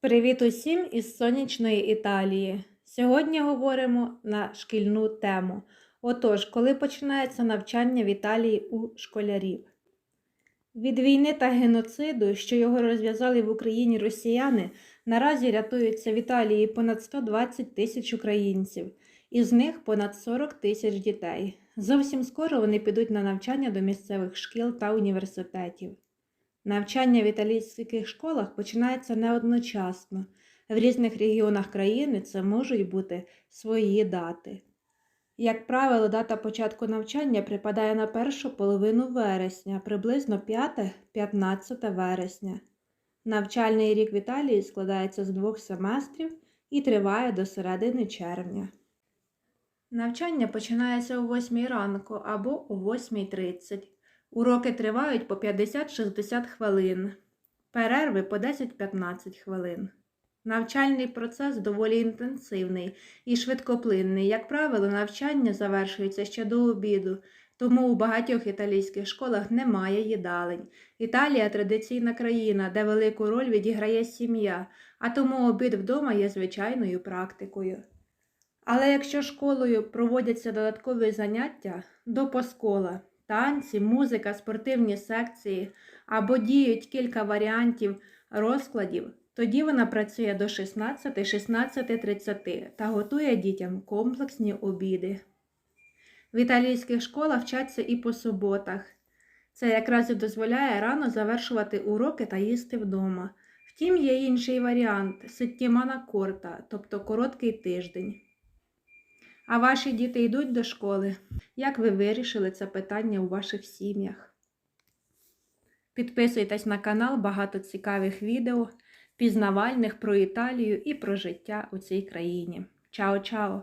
Привіт усім із сонячної Італії. Сьогодні говоримо на шкільну тему. Отож, коли починається навчання в Італії у школярів? Від війни та геноциду, що його розв'язали в Україні росіяни, наразі рятуються в Італії понад 120 тисяч українців, із них понад 40 тисяч дітей. Зовсім скоро вони підуть на навчання до місцевих шкіл та університетів. Навчання в італійських школах починається не одночасно. В різних регіонах країни це можуть бути свої дати. Як правило, дата початку навчання припадає на першу половину вересня, приблизно 5-15 вересня. Навчальний рік в Італії складається з двох семестрів і триває до середини червня. Навчання починається о 8 ранку або о 8.30. Уроки тривають по 50-60 хвилин, перерви по 10-15 хвилин. Навчальний процес доволі інтенсивний і швидкоплинний. Як правило, навчання завершується ще до обіду, тому у багатьох італійських школах немає їдалень. Італія традиційна країна, де велику роль відіграє сім'я, а тому обід вдома є звичайною практикою. Але якщо школою проводяться додаткові заняття до поскола, танці, музика, спортивні секції або діють кілька варіантів розкладів, тоді вона працює до 16-16.30 та готує дітям комплексні обіди. В італійських школах вчаться і по суботах. Це якраз і дозволяє рано завершувати уроки та їсти вдома. Втім, є інший варіант сеттімана корта, тобто короткий тиждень. А ваші діти йдуть до школи? Як ви вирішили це питання у ваших сім'ях? Підписуйтесь на канал, багато цікавих відео, пізнавальних про Італію і про життя у цій країні. Чао-чао!